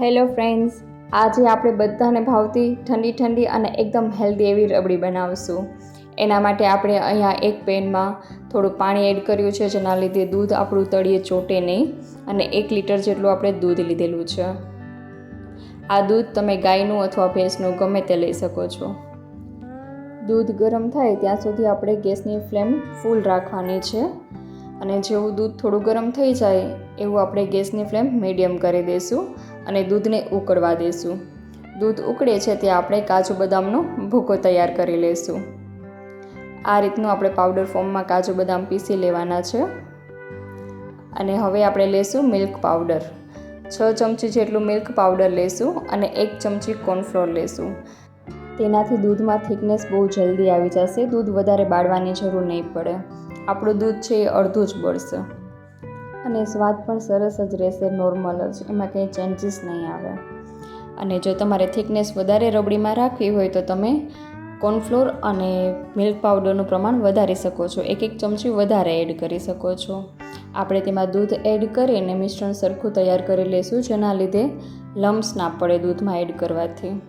Hello friends, આજે આપણે બધાને ભાવતી ઠંડી ઠંડી અને એકદમ હેલ્ધી એવી રબડી બનાવશું. એના માટે આપણે અહીંયા એક પેનમાં થોડું પાણી એડ કર્યું છે, જેના લીધે દૂધ આપણું તળિયે ચોટે નહીં, અને એક લીટર જેટલું આપણે દૂધ લીધેલું છે. આ દૂધ તમે ગાયનું અથવા ભેંસનું ગમે તે લઈ શકો છો. દૂધ ગરમ થાય ત્યાં સુધી આપણે ગેસની ફ્લેમ ફૂલ રાખવાની છે, અને જેવું દૂધ થોડું ગરમ થઈ જાય, એવું આપણે ગેસની ફ્લેમ મીડિયમ કરી દઈશું. અને દૂધને ઉકળવા દઈશું દૂધ ઉકળે છે ત્યાં આપણે કાજુ બદામનો ભૂકો તૈયાર કરી લઈશું આ રીતનું આપણે પાવડર ફોર્મમાં કાજુ બદામ પીસી લેવાના છે. અને હવે આપણે લઈશું મિલ્ક પાવડર છ ચમચી જેટલું મિલ્ક પાવડર લઈશું અને એક ચમચી કોર્નફ્લોર લઈશું તેનાથી દૂધમાં થિકનેસ બહુ જલ્દી આવી જશે. દૂધ વધારે બાળવાની જરૂર નહીં પડે. આપણું દૂધ છે એ અડધું જ બળશે. અને સ્વાદ પણ સરસ જ રહેશે નોર્મલ જ. એમાં કંઈ ચેન્જીસ નહીં આવે. અને જો તમારે થિકનેસ વધારે રબડીમાં રાખવી હોય તો તમે કોર્નફ્લોર અને મિલ્ક પાવડરનું પ્રમાણ વધારી શકો છો. એક એક ચમચી વધારે એડ કરી શકો છો. આપણે તેમાં દૂધ એડ કરીને મિશ્રણ સરખું તૈયાર કરી લઈશું, જેના લીધે લમ્સ ના પડે દૂધમાં એડ કરવાથી.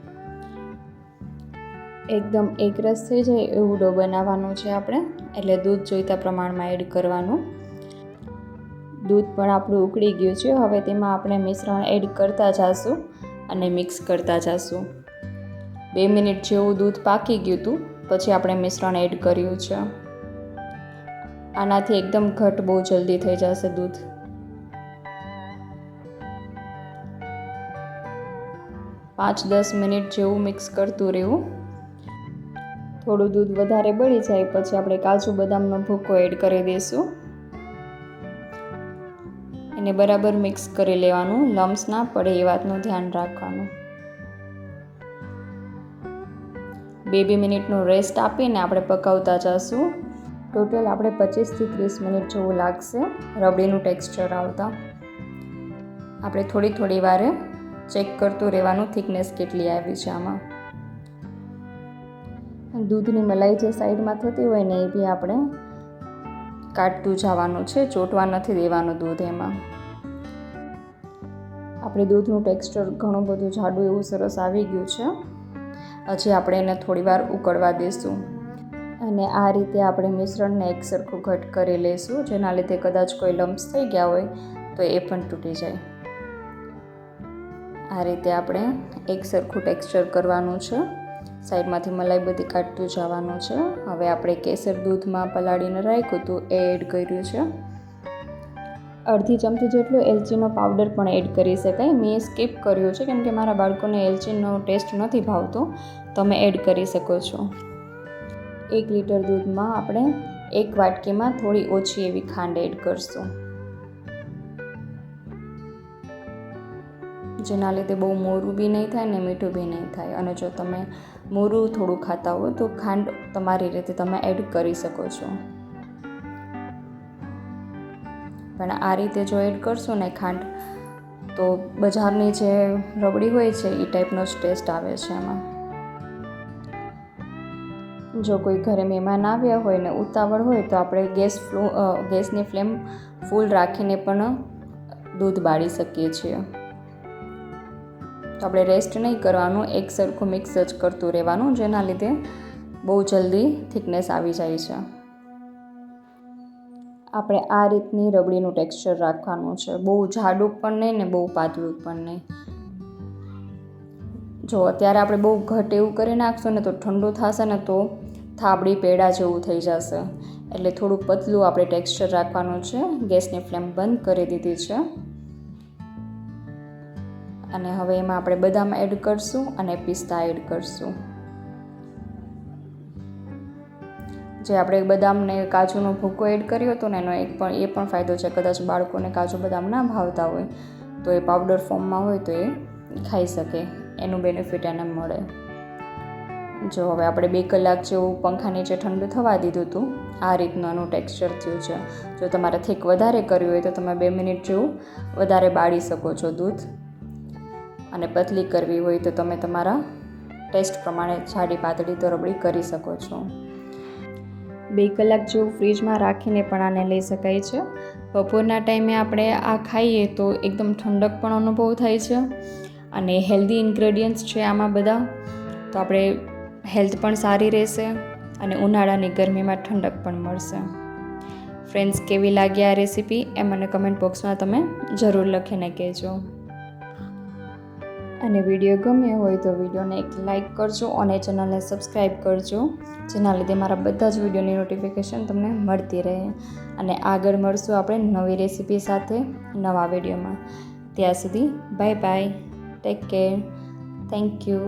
એકદમ એકરસ થઈ જાય એવું ડો બનાવવાનું છે આપણે. એટલે દૂધ જોઈતા પ્રમાણમાં એડ કરવાનું. દૂધ પણ આપણું ઉકળી ગયું છે. હવે તેમાં આપણે મિશ્રણ એડ કરતા જાશું અને મિક્સ કરતા જાશું. બે મિનિટ જેવું દૂધ પાકી ગયું હતું, પછી આપણે મિશ્રણ એડ કર્યું છે. આનાથી એકદમ ઘટ બહુ જલ્દી થઈ જશે દૂધ. પાંચ દસ મિનિટ જેવું મિક્સ કરતું રહેવું. થોડું દૂધ વધારે બળી જાય, પછી આપણે કાજુ બદામનો ભૂકો એડ કરી દઈશું. એને બરાબર મિક્સ કરી લેવાનું. લમ્સ ના પડે એ વાતનું ધ્યાન રાખવાનું. બે બે મિનિટનું રેસ્ટ આપીને આપણે પકાવતા જશું. ટોટલ આપણે પચીસથી ત્રીસ મિનિટ જેવું લાગશે રબડીનું ટેક્સચર આવતા. આપણે થોડી થોડી વારે ચેક કરતું રહેવાનું થિકનેસ કેટલી આવી છે આમાં. દૂધની મલાઈ જે સાઈડમાં થતી હોય ને એ બી આપણે કાઢતું જવાનું છે, ચોંટવા નથી દેવાનું દૂધ એમાં. આપણે દૂધનું ટેક્સચર ઘણું બધું જાડું એવું સરસ આવી ગયું છે. હજી આપણે એને થોડીવાર ઉકળવા દઈશું અને આ રીતે આપણે મિશ્રણને એક સરખું ઘટ કરી લઈશું, જેના લીધે કદાચ કોઈ લમ્સ થઈ ગયા હોય તો એ પણ તૂટી જાય. આ રીતે આપણે એક સરખું ટેક્સચર કરવાનું છે. સાઈડમાંથી મલાઈ બધી કાઢતું જવાનું છે. હવે આપણે કેસર દૂધમાં પલાળીને રાખ્યું હતું એ એડ કર્યું છે. અડધી ચમચી જેટલું એલચીનો પાવડર પણ એડ કરી શકાય. મેં સ્કીપ કર્યું છે કેમ કે મારા બાળકોને એલચીનો ટેસ્ટ નથી ભાવતો. તમે એડ કરી શકો છો. એક લીટર દૂધમાં આપણે એક વાટકીમાં થોડી ઓછી એવી ખાંડ એડ કરશું. જેના લીધે બહુ મોરું બી નહીં થાય ને મીઠું બી નહીં થાય. અને જો તમે મોરું થોડું ખાતા હો તો ખાંડ તમારી રીતે તમે એડ કરી શકો છો. પણ આ રીતે જો એડ કરશો ને ખાંડ, તો બજારની જે રબડી હોય છે એ ટાઈપનો જ ટેસ્ટ આવે છે એમાં. જો કોઈ ઘરે મહેમાન આવ્યા હોય ને ઉતાવળ હોય તો આપણે ગેસ ગેસની ફ્લેમ ફૂલ રાખીને પણ દૂધ બાળી શકીએ છીએ. તો આપણે રેસ્ટ નહીં કરવાનું, એક સરખું મિક્સ જ કરતું રહેવાનું, જેના લીધે બહુ જલ્દી થિકનેસ આવી જાય છે. આપણે આ રીતની રબડીનું ટેક્સચર રાખવાનું છે. બહુ જાડું પણ નહીં ને બહુ પાતળું પણ નહીં. જો અત્યારે આપણે બહુ ઘટ એવું કરી નાખશું ને તો ઠંડુ થશે ને તો થાબડી પેડા જેવું થઈ જશે. એટલે થોડું પતલું આપણે ટેક્સચર રાખવાનું છે. ગેસની ફ્લેમ બંધ કરી દીધી છે. અને હવે એમાં આપણે બદામ એડ કરશું અને પિસ્તા એડ કરશું. જે આપણે બદામને કાજુનો ભૂકો એડ કર્યો હતો ને એનો એક પણ, એ પણ ફાયદો છે. કદાચ બાળકોને કાજુ બદામ ના ભાવતા હોય, તો એ પાવડર ફોર્મમાં હોય તો એ ખાઈ શકે. એનું બેનિફિટ એને મળે. જો હવે આપણે બે કલાક જેવું પંખા નીચે ઠંડુ થવા દીધું હતું, આ રીતનું આનું ટેક્સચર થયું છે. જો તમારે થીક વધારે કર્યું હોય તો તમે બે મિનિટ જેવું વધારે બાળી શકો છો દૂધ. અને પતલી કરવી હોય તો તમે તમારા ટેસ્ટ પ્રમાણે જાડી પાતળી તો રબડી કરી શકો છો. બે કલાક જેવું ફ્રીજમાં રાખીને પણ આને લઈ શકાય છે. બપોરના ટાઈમે આપણે આ ખાઈએ તો એકદમ ઠંડક પણ અનુભવ થાય છે અને હેલ્ધી ઇન્ગ્રેડિયન્ટ્સ છે આમાં બધા. તો આપણે હેલ્થ પણ સારી રહેશે અને ઉનાળાની ગરમીમાં ઠંડક પણ મળશે. ફ્રેન્ડ્સ, કેવી લાગી આ રેસીપી? એ મને કમેન્ટ બોક્સમાં તમે જરૂર લખીને કહેજો. અને વીડિયો ગમ્યો હોય તો વિડીયોને એક લાઇક કરજો અને ચેનલને સબસ્ક્રાઈબ કરજો, જેના લીધે મારા બધા જ વિડીયોની નોટિફિકેશન તમને મળતી રહે. અને આગળ મળશું આપણે નવી રેસીપી સાથે નવા વિડીયોમાં. ત્યાં સુધી bye bye take care thank you